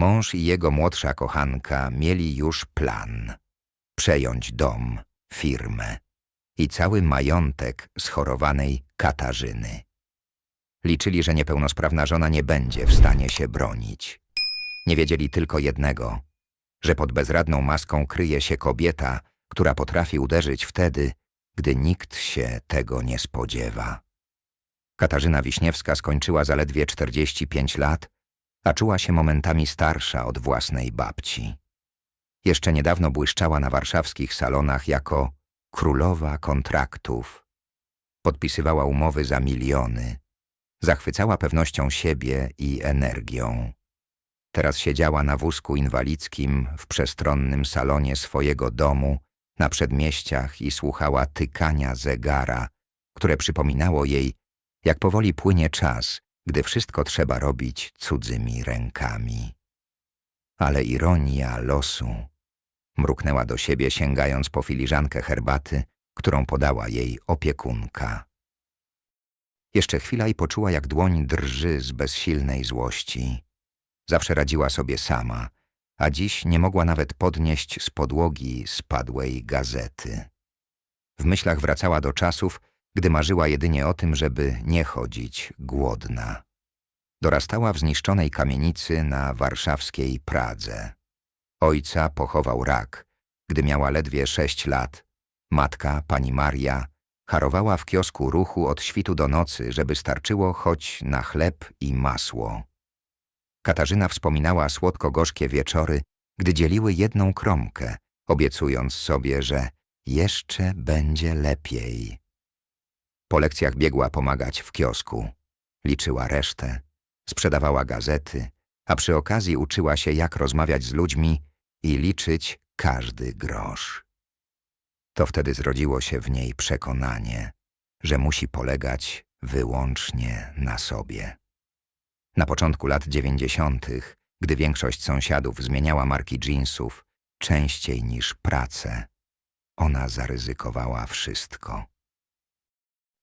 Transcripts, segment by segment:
Mąż i jego młodsza kochanka mieli już plan. Przejąć dom, firmę i cały majątek schorowanej Katarzyny. Liczyli, że niepełnosprawna żona nie będzie w stanie się bronić. Nie wiedzieli tylko jednego, że pod bezradną maską kryje się kobieta, która potrafi uderzyć wtedy, gdy nikt się tego nie spodziewa. Katarzyna Wiśniewska skończyła zaledwie 45 lat, a czuła się momentami starsza od własnej babci. Jeszcze niedawno błyszczała na warszawskich salonach jako królowa kontraktów. Podpisywała umowy za miliony. Zachwycała pewnością siebie i energią. Teraz siedziała na wózku inwalidzkim w przestronnym salonie swojego domu na przedmieściach i słuchała tykania zegara, które przypominało jej, jak powoli płynie czas, gdy wszystko trzeba robić cudzymi rękami. Ale ironia losu mruknęła do siebie, sięgając po filiżankę herbaty, którą podała jej opiekunka. Jeszcze chwila i poczuła, jak dłoń drży z bezsilnej złości. Zawsze radziła sobie sama, a dziś nie mogła nawet podnieść z podłogi spadłej gazety. W myślach wracała do czasów, gdy marzyła jedynie o tym, żeby nie chodzić głodna. Dorastała w zniszczonej kamienicy na warszawskiej Pradze. Ojca pochował rak, gdy miała ledwie sześć lat. Matka, pani Maria, harowała w kiosku ruchu od świtu do nocy, żeby starczyło choć na chleb i masło. Katarzyna wspominała słodko-gorzkie wieczory, gdy dzieliły jedną kromkę, obiecując sobie, że jeszcze będzie lepiej. Po lekcjach biegła pomagać w kiosku. Liczyła resztę, sprzedawała gazety, a przy okazji uczyła się, jak rozmawiać z ludźmi i liczyć każdy grosz. To wtedy zrodziło się w niej przekonanie, że musi polegać wyłącznie na sobie. Na początku lat dziewięćdziesiątych, gdy większość sąsiadów zmieniała marki jeansów częściej niż pracę, ona zaryzykowała wszystko.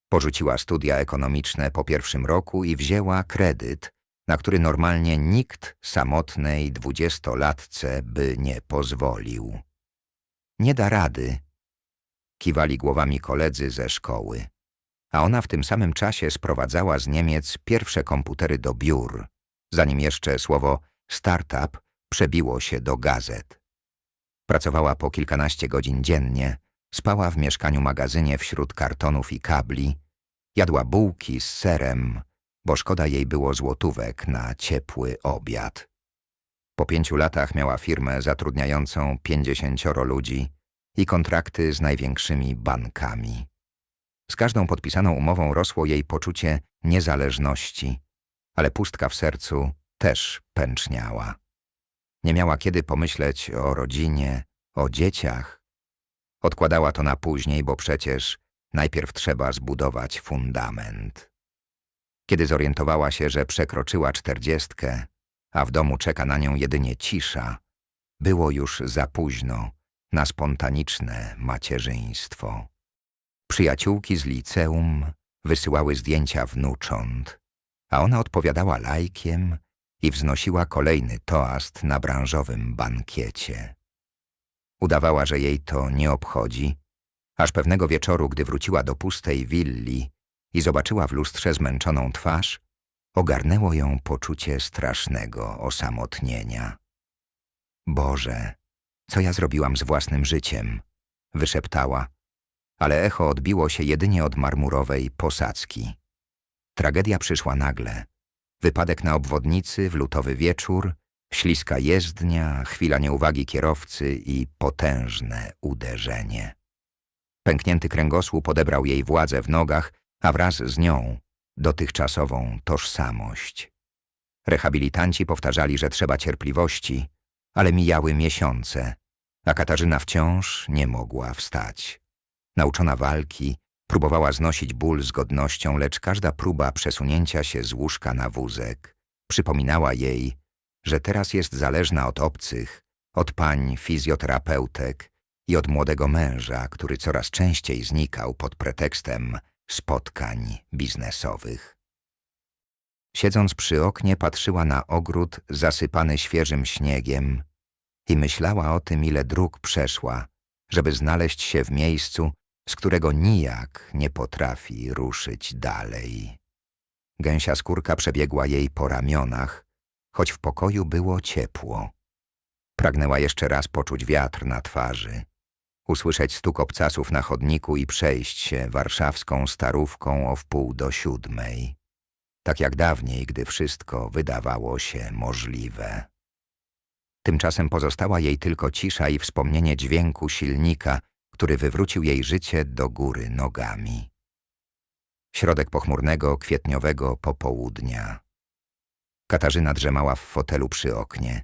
Porzuciła studia ekonomiczne po pierwszym roku i wzięła kredyt, na który normalnie nikt samotnej dwudziestolatce by nie pozwolił. Nie da rady, kiwali głowami koledzy ze szkoły, a ona w tym samym czasie sprowadzała z Niemiec pierwsze komputery do biur, zanim jeszcze słowo startup przebiło się do gazet. Pracowała po kilkanaście godzin dziennie, spała w mieszkaniu magazynie wśród kartonów i kabli, jadła bułki z serem, bo szkoda jej było złotówek na ciepły obiad. Po pięciu latach miała firmę zatrudniającą pięćdziesięcioro ludzi i kontrakty z największymi bankami. Z każdą podpisaną umową rosło jej poczucie niezależności, ale pustka w sercu też pęczniała. Nie miała kiedy pomyśleć o rodzinie, o dzieciach. Odkładała to na później, bo przecież najpierw trzeba zbudować fundament. Kiedy zorientowała się, że przekroczyła czterdziestkę, a w domu czeka na nią jedynie cisza, było już za późno na spontaniczne macierzyństwo. Przyjaciółki z liceum wysyłały zdjęcia wnucząt, a ona odpowiadała lajkiem i wznosiła kolejny toast na branżowym bankiecie. Udawała, że jej to nie obchodzi, aż pewnego wieczoru, gdy wróciła do pustej willi i zobaczyła w lustrze zmęczoną twarz, ogarnęło ją poczucie strasznego osamotnienia. Boże, co ja zrobiłam z własnym życiem? wyszeptała, ale echo odbiło się jedynie od marmurowej posadzki. Tragedia przyszła nagle. Wypadek na obwodnicy w lutowy wieczór, śliska jezdnia, chwila nieuwagi kierowcy i potężne uderzenie. Pęknięty kręgosłup odebrał jej władzę w nogach, a wraz z nią dotychczasową tożsamość. Rehabilitanci powtarzali, że trzeba cierpliwości, ale mijały miesiące, a Katarzyna wciąż nie mogła wstać. Nauczona walki, próbowała znosić ból z godnością, lecz każda próba przesunięcia się z łóżka na wózek przypominała jej, że teraz jest zależna od obcych, od pań fizjoterapeutek i od młodego męża, który coraz częściej znikał pod pretekstem spotkań biznesowych. Siedząc przy oknie, patrzyła na ogród zasypany świeżym śniegiem i myślała o tym, ile dróg przeszła, żeby znaleźć się w miejscu, z którego nijak nie potrafi ruszyć dalej. Gęsia skórka przebiegła jej po ramionach, choć w pokoju było ciepło. Pragnęła jeszcze raz poczuć wiatr na twarzy, usłyszeć stuk obcasów na chodniku i przejść się warszawską starówką o wpół do siódmej. Tak jak dawniej, gdy wszystko wydawało się możliwe. Tymczasem pozostała jej tylko cisza i wspomnienie dźwięku silnika, który wywrócił jej życie do góry nogami. Środek pochmurnego, kwietniowego popołudnia. Katarzyna drzemała w fotelu przy oknie,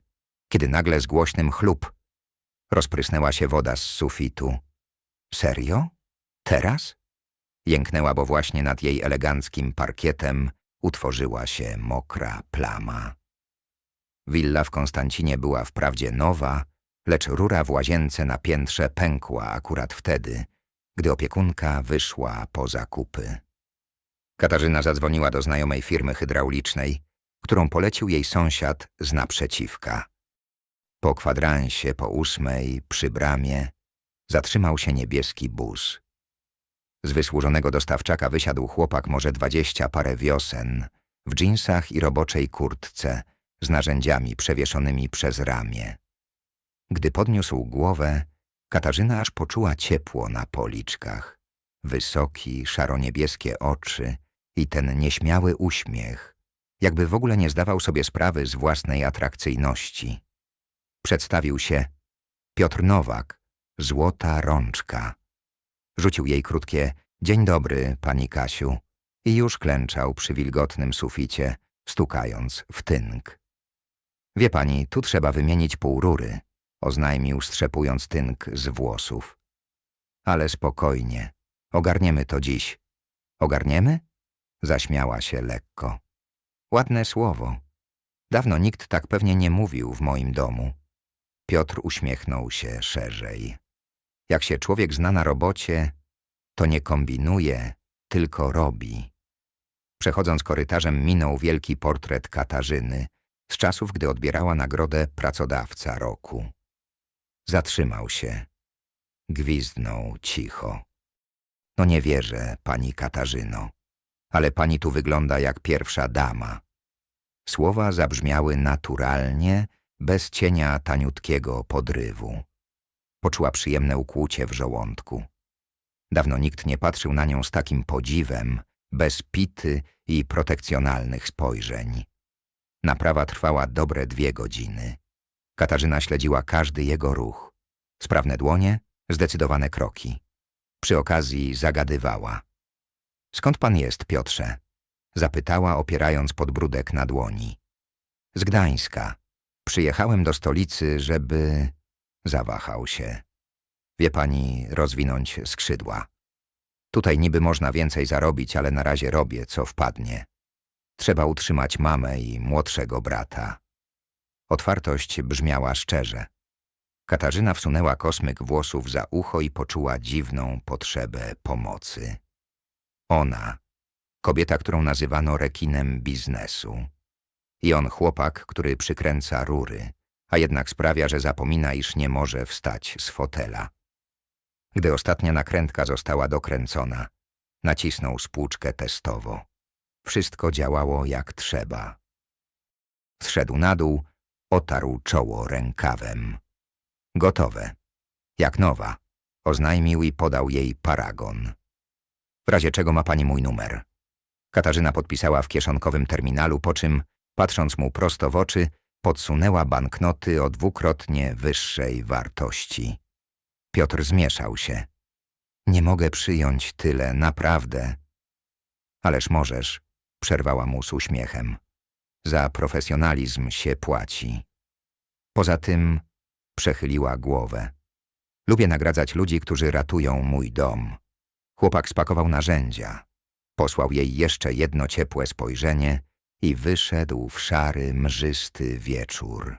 kiedy nagle z głośnym chlup rozprysnęła się woda z sufitu. Serio? Teraz? Jęknęła, bo właśnie nad jej eleganckim parkietem utworzyła się mokra plama. Willa w Konstancinie była wprawdzie nowa, lecz rura w łazience na piętrze pękła akurat wtedy, gdy opiekunka wyszła po zakupy. Katarzyna zadzwoniła do znajomej firmy hydraulicznej, którą polecił jej sąsiad z naprzeciwka. Po kwadransie po ósmej, przy bramie, zatrzymał się niebieski bus. Z wysłużonego dostawczaka wysiadł chłopak może dwadzieścia parę wiosen, w dżinsach i roboczej kurtce, z narzędziami przewieszonymi przez ramię. Gdy podniósł głowę, Katarzyna aż poczuła ciepło na policzkach. Wysoki, szaroniebieskie oczy i ten nieśmiały uśmiech, jakby w ogóle nie zdawał sobie sprawy z własnej atrakcyjności. Przedstawił się Piotr Nowak, złota rączka. Rzucił jej krótkie dzień dobry, pani Kasiu i już klęczał przy wilgotnym suficie, stukając w tynk. Wie pani, tu trzeba wymienić pół rury, oznajmił strzepując tynk z włosów. Ale spokojnie, ogarniemy to dziś. Ogarniemy? Zaśmiała się lekko. Ładne słowo. Dawno nikt tak pewnie nie mówił w moim domu. Piotr uśmiechnął się szerzej. Jak się człowiek zna na robocie, to nie kombinuje, tylko robi. Przechodząc korytarzem minął wielki portret Katarzyny z czasów, gdy odbierała nagrodę pracodawca roku. Zatrzymał się. Gwizdnął cicho. No nie wierzę, pani Katarzyno, ale pani tu wygląda jak pierwsza dama. Słowa zabrzmiały naturalnie, bez cienia taniutkiego podrywu. Poczuła przyjemne ukłucie w żołądku. Dawno nikt nie patrzył na nią z takim podziwem, bez pity i protekcjonalnych spojrzeń. Naprawa trwała dobre dwie godziny. Katarzyna śledziła każdy jego ruch. Sprawne dłonie, zdecydowane kroki. Przy okazji zagadywała. Skąd pan jest, Piotrze? Zapytała, opierając podbródek na dłoni. Z Gdańska. Przyjechałem do stolicy, żeby... Zawahał się. Wie pani, rozwinąć skrzydła. Tutaj niby można więcej zarobić, ale na razie robię, co wpadnie. Trzeba utrzymać mamę i młodszego brata. Otwartość brzmiała szczerze. Katarzyna wsunęła kosmyk włosów za ucho i poczuła dziwną potrzebę pomocy. Ona, kobieta, którą nazywano rekinem biznesu. I on chłopak, który przykręca rury, a jednak sprawia, że zapomina, iż nie może wstać z fotela. Gdy ostatnia nakrętka została dokręcona, nacisnął spłuczkę testowo. Wszystko działało jak trzeba. Zszedł na dół, otarł czoło rękawem. Gotowe. Jak nowa. Oznajmił i podał jej paragon. W razie czego ma pani mój numer. Katarzyna podpisała w kieszonkowym terminalu, po czym, patrząc mu prosto w oczy, podsunęła banknoty o dwukrotnie wyższej wartości. Piotr zmieszał się. Nie mogę przyjąć tyle, naprawdę. Ależ możesz, przerwała mu z uśmiechem. Za profesjonalizm się płaci. Poza tym przechyliła głowę. Lubię nagradzać ludzi, którzy ratują mój dom. Chłopak spakował narzędzia. Posłał jej jeszcze jedno ciepłe spojrzenie i wyszedł w szary, mrzysty wieczór.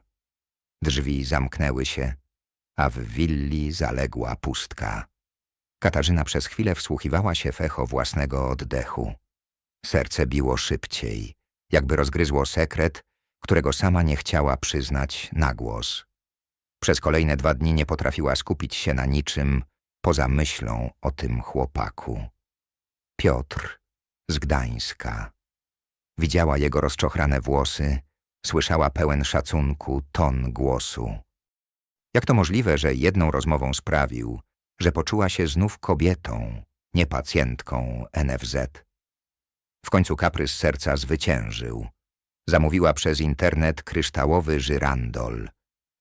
Drzwi zamknęły się, a w willi zaległa pustka. Katarzyna przez chwilę wsłuchiwała się w echo własnego oddechu. Serce biło szybciej, jakby rozgryzło sekret, którego sama nie chciała przyznać na głos. Przez kolejne dwa dni nie potrafiła skupić się na niczym poza myślą o tym chłopaku. Piotr z Gdańska. Widziała jego rozczochrane włosy, słyszała pełen szacunku ton głosu. Jak to możliwe, że jedną rozmową sprawił, że poczuła się znów kobietą, nie pacjentką NFZ? W końcu kaprys serca zwyciężył. Zamówiła przez internet kryształowy żyrandol.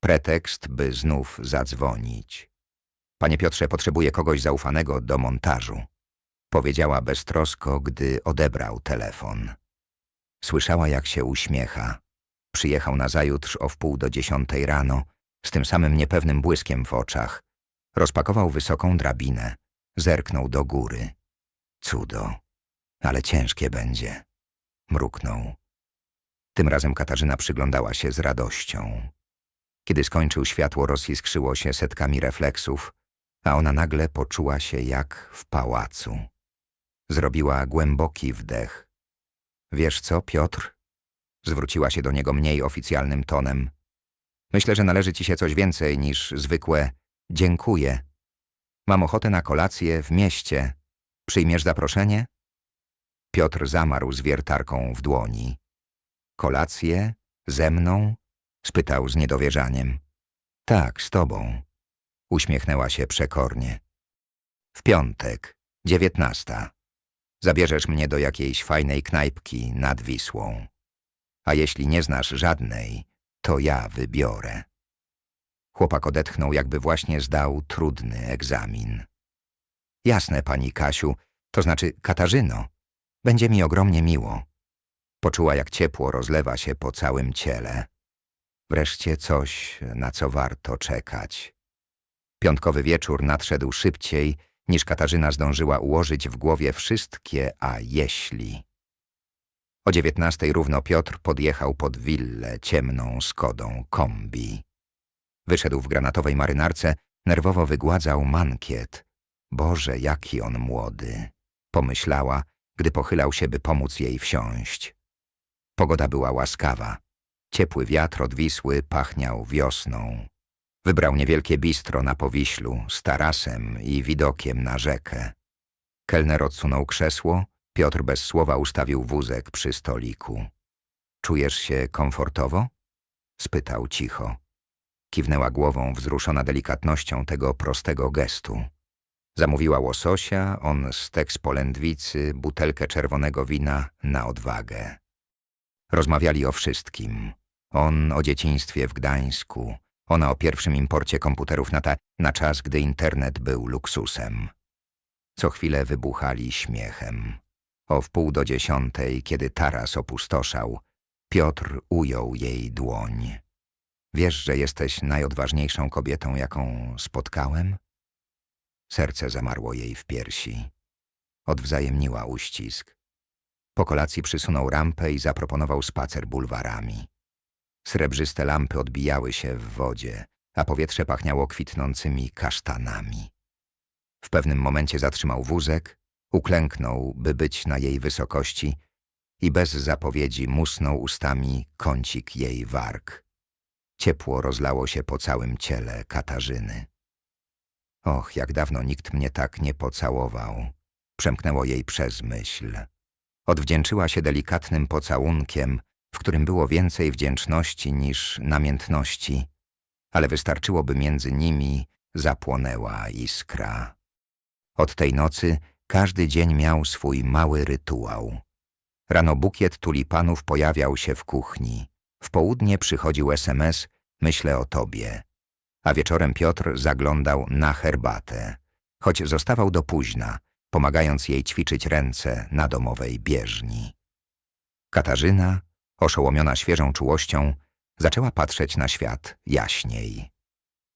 Pretekst, by znów zadzwonić. Panie Piotrze, potrzebuję kogoś zaufanego do montażu. Powiedziała beztrosko, gdy odebrał telefon. Słyszała, jak się uśmiecha. Przyjechał nazajutrz o wpół do dziesiątej rano, z tym samym niepewnym błyskiem w oczach. Rozpakował wysoką drabinę. Zerknął do góry. Cudo. Ale ciężkie będzie. Mruknął. Tym razem Katarzyna przyglądała się z radością. Kiedy skończył, światło roziskrzyło się setkami refleksów, a ona nagle poczuła się jak w pałacu. Zrobiła głęboki wdech. Wiesz co, Piotr? Zwróciła się do niego mniej oficjalnym tonem. Myślę, że należy ci się coś więcej niż zwykłe dziękuję. Mam ochotę na kolację w mieście. Przyjmiesz zaproszenie? Piotr zamarł z wiertarką w dłoni. Kolację? Ze mną? spytał z niedowierzaniem. Tak, z tobą. Uśmiechnęła się przekornie. W piątek, dziewiętnasta. Zabierzesz mnie do jakiejś fajnej knajpki nad Wisłą. A jeśli nie znasz żadnej, to ja wybiorę. Chłopak odetchnął, jakby właśnie zdał trudny egzamin. Jasne, pani Kasiu, to znaczy Katarzyno. Będzie mi ogromnie miło. Poczuła, jak ciepło rozlewa się po całym ciele. Wreszcie coś, na co warto czekać. Piątkowy wieczór nadszedł szybciej, niż Katarzyna zdążyła ułożyć w głowie wszystkie a jeśli. O dziewiętnastej równo Piotr podjechał pod willę ciemną Skodą kombi. Wyszedł w granatowej marynarce, nerwowo wygładzał mankiet. Boże, jaki on młody, pomyślała, gdy pochylał się, by pomóc jej wsiąść. Pogoda była łaskawa. Ciepły wiatr od Wisły pachniał wiosną. Wybrał niewielkie bistro na Powiślu z tarasem i widokiem na rzekę. Kelner odsunął krzesło, Piotr bez słowa ustawił wózek przy stoliku. Czujesz się komfortowo? spytał cicho. Kiwnęła głową wzruszona delikatnością tego prostego gestu. Zamówiła łososia, on stek z polędwicy, butelkę czerwonego wina na odwagę. Rozmawiali o wszystkim. On o dzieciństwie w Gdańsku, ona o pierwszym imporcie komputerów na, ta, na czas, gdy internet był luksusem. Co chwilę wybuchali śmiechem. O wpół do dziesiątej, kiedy taras opustoszał, Piotr ujął jej dłoń. Wiesz, że jesteś najodważniejszą kobietą, jaką spotkałem? Serce zamarło jej w piersi. Odwzajemniła uścisk. Po kolacji przysunął rampę i zaproponował spacer bulwarami. Srebrzyste lampy odbijały się w wodzie, a powietrze pachniało kwitnącymi kasztanami. W pewnym momencie zatrzymał wózek, uklęknął, by być na jej wysokości i bez zapowiedzi musnął ustami kącik jej warg. Ciepło rozlało się po całym ciele Katarzyny. Och, jak dawno nikt mnie tak nie pocałował. Przemknęło jej przez myśl. Odwdzięczyła się delikatnym pocałunkiem, w którym było więcej wdzięczności niż namiętności, ale wystarczyłoby między nimi zapłonęła iskra. Od tej nocy każdy dzień miał swój mały rytuał. Rano bukiet tulipanów pojawiał się w kuchni. W południe przychodził SMS Myślę o tobie. A wieczorem Piotr zaglądał na herbatę, choć zostawał do późna, pomagając jej ćwiczyć ręce na domowej bieżni. Katarzyna oszołomiona świeżą czułością, zaczęła patrzeć na świat jaśniej.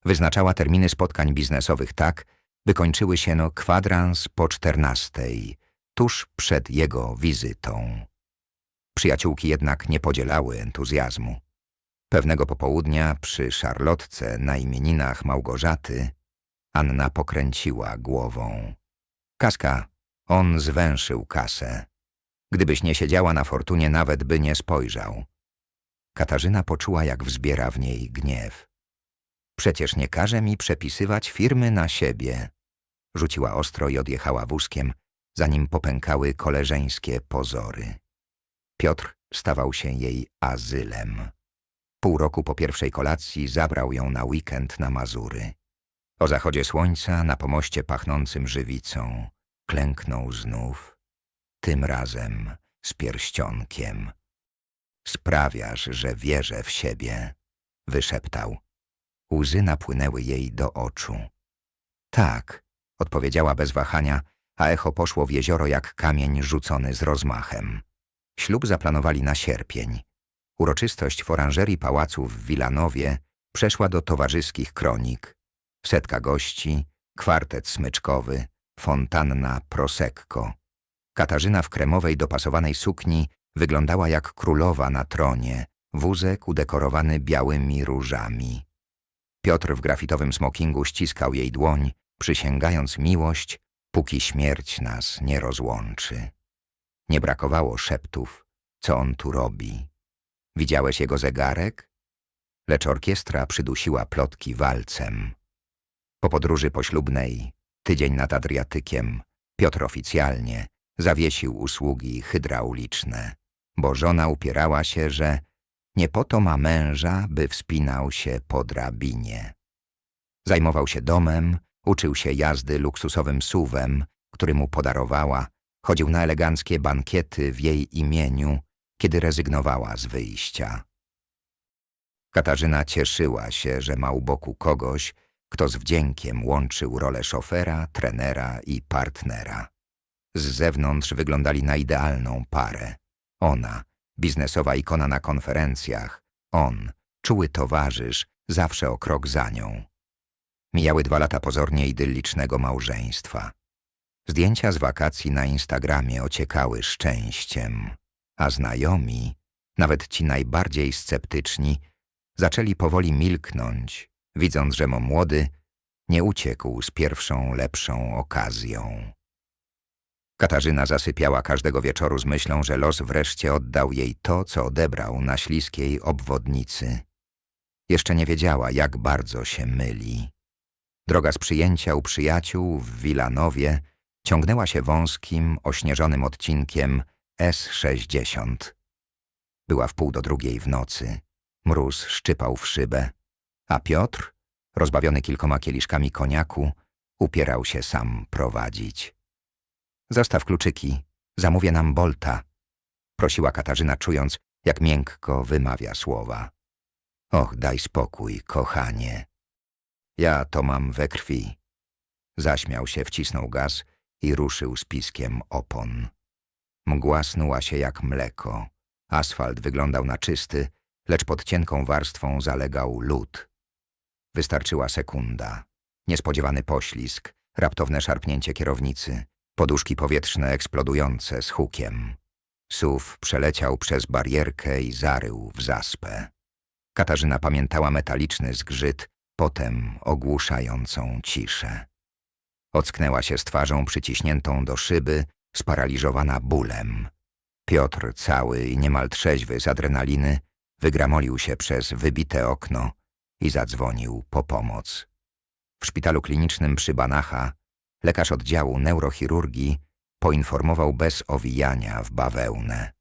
Wyznaczała terminy spotkań biznesowych tak, by kończyły się no kwadrans po czternastej, tuż przed jego wizytą. Przyjaciółki jednak nie podzielały entuzjazmu. Pewnego popołudnia przy szarlotce na imieninach Małgorzaty Anna pokręciła głową. Kaska, on zwęszył kasę. Gdybyś nie siedziała na fortunie, nawet by nie spojrzał. Katarzyna poczuła, jak wzbiera w niej gniew. Przecież nie każe mi przepisywać firmy na siebie. Rzuciła ostro i odjechała wózkiem, zanim popękały koleżeńskie pozory. Piotr stawał się jej azylem. Pół roku po pierwszej kolacji zabrał ją na weekend na Mazury. O zachodzie słońca na pomoście pachnącym żywicą klęknął znów, tym razem z pierścionkiem. Sprawiasz, że wierzę w siebie, wyszeptał. Łzy napłynęły jej do oczu. Tak, odpowiedziała bez wahania, a echo poszło w jezioro jak kamień rzucony z rozmachem. Ślub zaplanowali na sierpień. Uroczystość w oranżerii pałacu w Wilanowie przeszła do towarzyskich kronik. Setka gości, kwartet smyczkowy, fontanna Prosecco. Katarzyna w kremowej dopasowanej sukni wyglądała jak królowa na tronie, wózek udekorowany białymi różami. Piotr w grafitowym smokingu ściskał jej dłoń, przysięgając miłość, póki śmierć nas nie rozłączy. Nie brakowało szeptów, co on tu robi. Widziałeś jego zegarek? Lecz orkiestra przydusiła plotki walcem. Po podróży poślubnej, tydzień nad Adriatykiem, Piotr oficjalnie zawiesił usługi hydrauliczne, bo żona upierała się, że nie po to ma męża, by wspinał się po drabinie. Zajmował się domem, uczył się jazdy luksusowym suwem, który mu podarowała, chodził na eleganckie bankiety w jej imieniu, kiedy rezygnowała z wyjścia. Katarzyna cieszyła się, że ma u boku kogoś, kto z wdziękiem łączył rolę szofera, trenera i partnera. Z zewnątrz wyglądali na idealną parę. Ona, biznesowa ikona na konferencjach, on, czuły towarzysz, zawsze o krok za nią. Mijały dwa lata pozornie idyllicznego małżeństwa. Zdjęcia z wakacji na Instagramie ociekały szczęściem, a znajomi, nawet ci najbardziej sceptyczni, zaczęli powoli milknąć, widząc, że mo młody nie uciekł z pierwszą lepszą okazją. Katarzyna zasypiała każdego wieczoru z myślą, że los wreszcie oddał jej to, co odebrał na śliskiej obwodnicy. Jeszcze nie wiedziała, jak bardzo się myli. Droga z przyjęcia u przyjaciół w Wilanowie ciągnęła się wąskim, ośnieżonym odcinkiem S60. Była w pół do drugiej w nocy. Mróz szczypał w szybę, a Piotr, rozbawiony kilkoma kieliszkami koniaku, upierał się sam prowadzić. Zostaw kluczyki, zamówię nam Bolta, prosiła Katarzyna, czując, jak miękko wymawia słowa. Och, daj spokój, kochanie. Ja to mam we krwi. Zaśmiał się, wcisnął gaz i ruszył z piskiem opon. Mgła snuła się jak mleko. Asfalt wyglądał na czysty, lecz pod cienką warstwą zalegał lód. Wystarczyła sekunda. Niespodziewany poślizg, raptowne szarpnięcie kierownicy, poduszki powietrzne eksplodujące z hukiem. SUV przeleciał przez barierkę i zarył w zaspę. Katarzyna pamiętała metaliczny zgrzyt, potem ogłuszającą ciszę. Ocknęła się z twarzą przyciśniętą do szyby, sparaliżowana bólem. Piotr, cały i niemal trzeźwy z adrenaliny, wygramolił się przez wybite okno i zadzwonił po pomoc. W szpitalu klinicznym przy Banacha lekarz oddziału neurochirurgii poinformował bez owijania w bawełnę.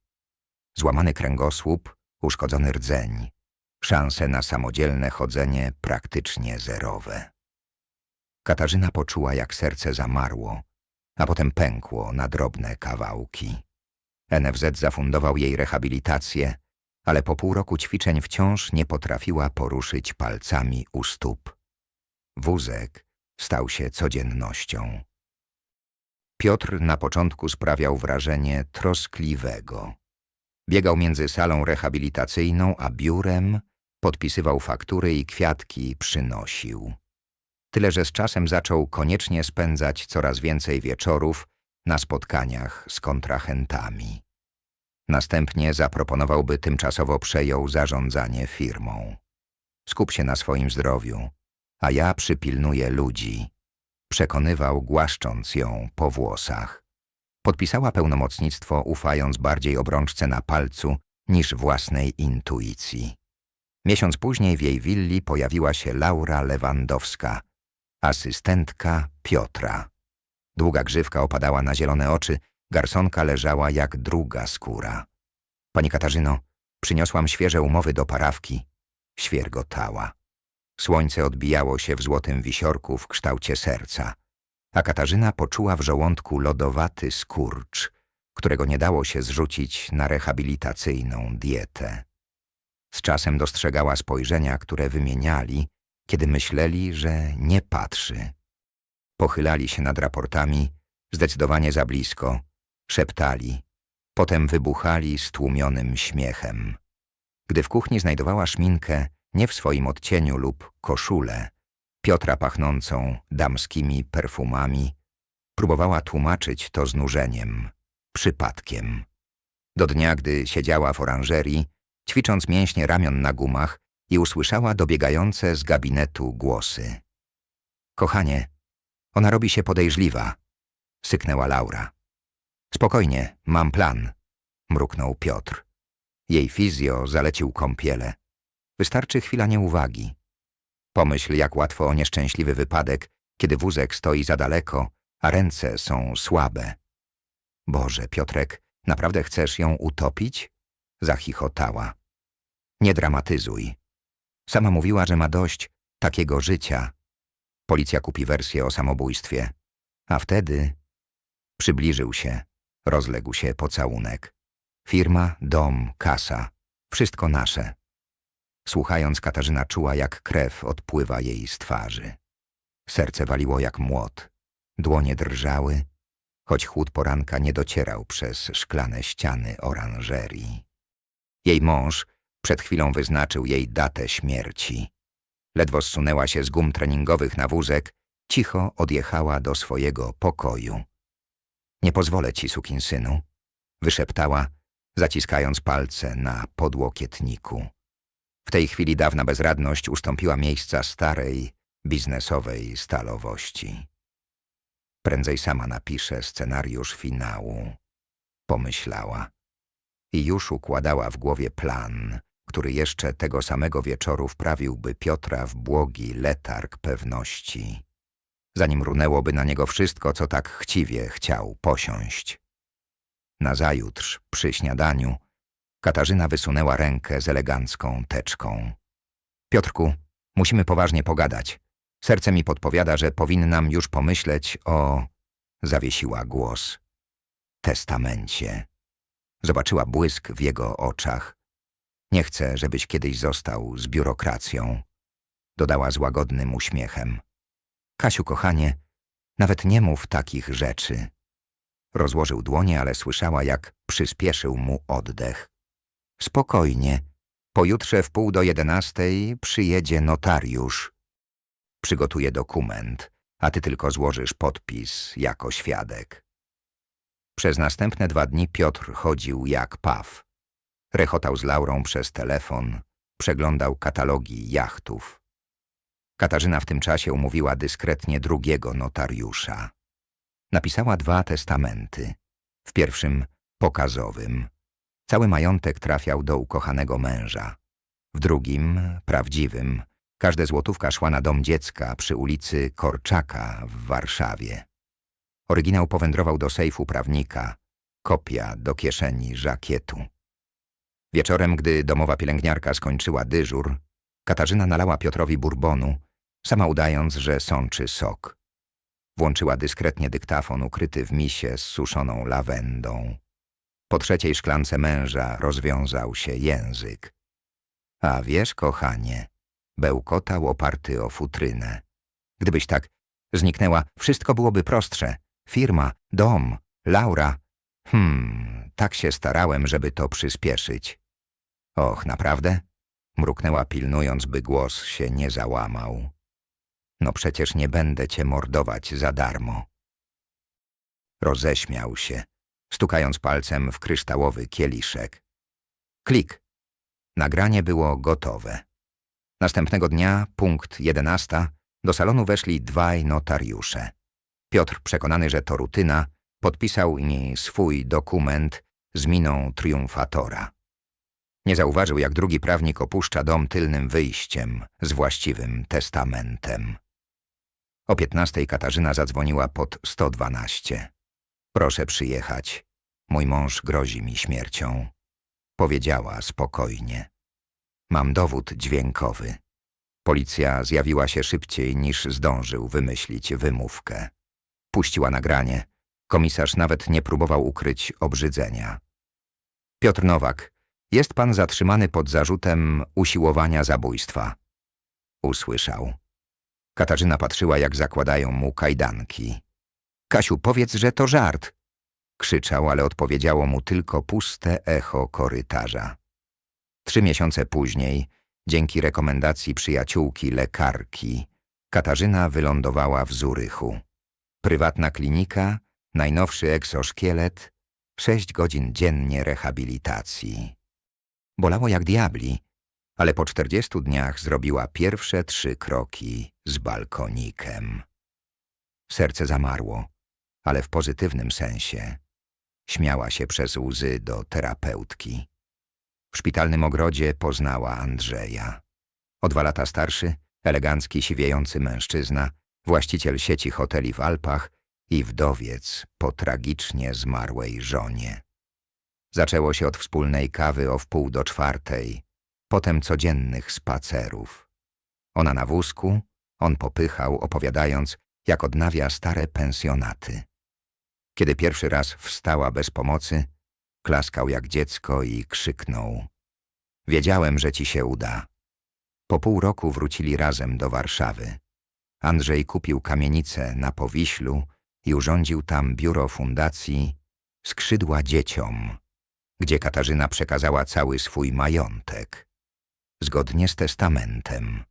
Złamany kręgosłup, uszkodzony rdzeń, szanse na samodzielne chodzenie praktycznie zerowe. Katarzyna poczuła, jak serce zamarło, a potem pękło na drobne kawałki. NFZ zafundował jej rehabilitację, ale po pół roku ćwiczeń wciąż nie potrafiła poruszyć palcami u stóp. Wózek stał się codziennością. Piotr na początku sprawiał wrażenie troskliwego. Biegał między salą rehabilitacyjną a biurem, podpisywał faktury i kwiatki przynosił. Tyle, że z czasem zaczął koniecznie spędzać coraz więcej wieczorów na spotkaniach z kontrahentami. Następnie zaproponował, by tymczasowo przejął zarządzanie firmą. Skup się na swoim zdrowiu, a ja przypilnuję ludzi. Przekonywał, głaszcząc ją po włosach. Podpisała pełnomocnictwo, ufając bardziej obrączce na palcu niż własnej intuicji. Miesiąc później w jej willi pojawiła się Laura Lewandowska, asystentka Piotra. Długa grzywka opadała na zielone oczy, garsonka leżała jak druga skóra. Pani Katarzyno, przyniosłam świeże umowy do parawki. Świergotała. Słońce odbijało się w złotym wisiorku w kształcie serca, a Katarzyna poczuła w żołądku lodowaty skurcz, którego nie dało się zrzucić na rehabilitacyjną dietę. Z czasem dostrzegała spojrzenia, które wymieniali, kiedy myśleli, że nie patrzy. Pochylali się nad raportami, zdecydowanie za blisko, szeptali, potem wybuchali stłumionym śmiechem. Gdy w kuchni znajdowała szminkę nie w swoim odcieniu lub koszulę, Piotra pachnącą damskimi perfumami, próbowała tłumaczyć to znużeniem, przypadkiem. Do dnia, gdy siedziała w oranżerii, ćwicząc mięśnie ramion na gumach i usłyszała dobiegające z gabinetu głosy. Kochanie, ona robi się podejrzliwa, syknęła Laura. Spokojnie, mam plan, mruknął Piotr. Jej fizjo zalecił kąpiele. Wystarczy chwila nieuwagi. Pomyśl, jak łatwo o nieszczęśliwy wypadek, kiedy wózek stoi za daleko, a ręce są słabe. Boże, Piotrek, naprawdę chcesz ją utopić? Zachichotała. Nie dramatyzuj. Sama mówiła, że ma dość takiego życia. Policja kupi wersję o samobójstwie. A wtedy przybliżył się, rozległ się pocałunek. Firma, dom, kasa, wszystko nasze. Słuchając, Katarzyna czuła, jak krew odpływa jej z twarzy. Serce waliło jak młot, dłonie drżały, choć chłód poranka nie docierał przez szklane ściany oranżerii. Jej mąż przed chwilą wyznaczył jej datę śmierci. Ledwo zsunęła się z gum treningowych na wózek, cicho odjechała do swojego pokoju. Nie pozwolę ci, sukinsynu, wyszeptała, zaciskając palce na podłokietniku. W tej chwili dawna bezradność ustąpiła miejsca starej, biznesowej stalowości. Prędzej sama napiszę scenariusz finału, pomyślała. I już układała w głowie plan, który jeszcze tego samego wieczoru wprawiłby Piotra w błogi letarg pewności, zanim runęłoby na niego wszystko, co tak chciwie chciał posiąść. Nazajutrz, przy śniadaniu, Katarzyna wysunęła rękę z elegancką teczką. Piotrku, musimy poważnie pogadać. Serce mi podpowiada, że powinnam już pomyśleć o... Zawiesiła głos. Testamencie. Zobaczyła błysk w jego oczach. Nie chcę, żebyś kiedyś został z biurokracją. Dodała z łagodnym uśmiechem. Kasiu, kochanie, nawet nie mów takich rzeczy. Rozłożył dłonie, ale słyszała, jak przyspieszył mu oddech. Spokojnie. Pojutrze w pół do jedenastej przyjedzie notariusz. Przygotuje dokument, a ty tylko złożysz podpis jako świadek. Przez następne dwa dni Piotr chodził jak paw. Rechotał z Laurą przez telefon, przeglądał katalogi jachtów. Katarzyna w tym czasie umówiła dyskretnie drugiego notariusza. Napisała dwa testamenty. W pierwszym pokazowym. Cały majątek trafiał do ukochanego męża. W drugim, prawdziwym, każda złotówka szła na dom dziecka przy ulicy Korczaka w Warszawie. Oryginał powędrował do sejfu prawnika, kopia do kieszeni żakietu. Wieczorem, gdy domowa pielęgniarka skończyła dyżur, Katarzyna nalała Piotrowi burbonu, sama udając, że sączy sok. Włączyła dyskretnie dyktafon ukryty w misie z suszoną lawendą. Po trzeciej szklance męża rozwiązał się język. A wiesz, kochanie, bełkotał oparty o futrynę. Gdybyś tak zniknęła, wszystko byłoby prostsze. Firma, dom, Laura. Hmm, tak się starałem, żeby to przyspieszyć. Och, naprawdę? Mruknęła pilnując, by głos się nie załamał. No przecież nie będę cię mordować za darmo. Roześmiał się stukając palcem w kryształowy kieliszek. Klik. Nagranie było gotowe. Następnego dnia, punkt jedenasta, do salonu weszli dwaj notariusze. Piotr, przekonany, że to rutyna, Podpisał i swój dokument z miną triumfatora. Nie zauważył, jak drugi prawnik opuszcza dom tylnym wyjściem z właściwym testamentem. O piętnastej Katarzyna zadzwoniła pod 112. Proszę przyjechać. Mój mąż grozi mi śmiercią. Powiedziała spokojnie. Mam dowód dźwiękowy. Policja zjawiła się szybciej niż zdążył wymyślić wymówkę. Puściła nagranie. Komisarz nawet nie próbował ukryć obrzydzenia. Piotr Nowak, jest pan zatrzymany pod zarzutem usiłowania zabójstwa. Usłyszał. Katarzyna patrzyła, jak zakładają mu kajdanki. Kasiu, powiedz, że to żart. Krzyczał, ale odpowiedziało mu tylko puste echo korytarza. Trzy miesiące później, dzięki rekomendacji przyjaciółki lekarki, Katarzyna wylądowała w Zurychu. Prywatna klinika, najnowszy egzoszkielet, sześć godzin dziennie rehabilitacji. Bolało jak diabli, ale po czterdziestu dniach zrobiła pierwsze trzy kroki z balkonikiem. Serce zamarło, ale w pozytywnym sensie. Śmiała się przez łzy do terapeutki. W szpitalnym ogrodzie poznała Andrzeja. O dwa lata starszy, elegancki, siwiejący mężczyzna, właściciel sieci hoteli w Alpach i wdowiec po tragicznie zmarłej żonie. Zaczęło się od wspólnej kawy o wpół do czwartej, potem codziennych spacerów. Ona na wózku, on popychał, opowiadając, jak odnawia stare pensjonaty. Kiedy pierwszy raz wstała bez pomocy, klaskał jak dziecko i krzyknął. Wiedziałem, że ci się uda. Po pół roku wrócili razem do Warszawy. Andrzej kupił kamienicę na Powiślu i urządził tam biuro fundacji Skrzydła Dzieciom, gdzie Katarzyna przekazała cały swój majątek, zgodnie z testamentem.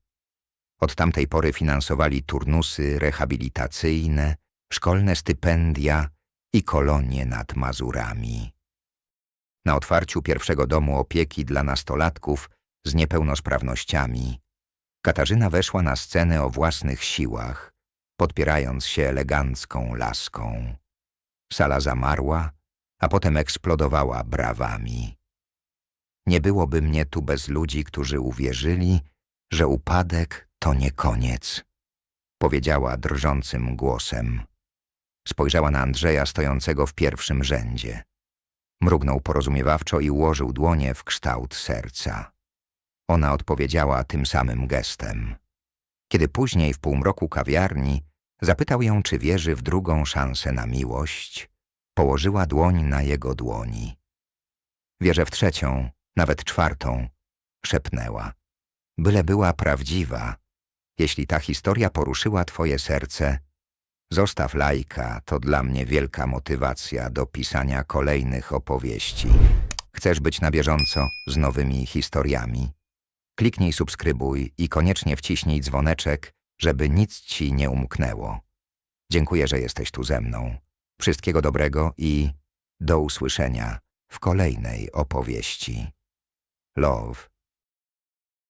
Od tamtej pory finansowali turnusy rehabilitacyjne, szkolne stypendia i kolonie nad Mazurami. Na otwarciu pierwszego domu opieki dla nastolatków z niepełnosprawnościami Katarzyna weszła na scenę o własnych siłach, podpierając się elegancką laską. Sala zamarła, a potem eksplodowała brawami. Nie byłoby mnie tu bez ludzi, którzy uwierzyli, że upadek to nie koniec, powiedziała drżącym głosem. Spojrzała na Andrzeja stojącego w pierwszym rzędzie. Mrugnął porozumiewawczo i ułożył dłonie w kształt serca. Ona odpowiedziała tym samym gestem. Kiedy później w półmroku kawiarni zapytał ją, czy wierzy w drugą szansę na miłość, położyła dłoń na jego dłoni. Wierzę w trzecią, nawet czwartą, szepnęła. Byle była prawdziwa. Jeśli ta historia poruszyła twoje serce, zostaw lajka, to dla mnie wielka motywacja do pisania kolejnych opowieści. Chcesz być na bieżąco z nowymi historiami? Kliknij subskrybuj i koniecznie wciśnij dzwoneczek, żeby nic ci nie umknęło. Dziękuję, że jesteś tu ze mną. Wszystkiego dobrego i do usłyszenia w kolejnej opowieści. Love.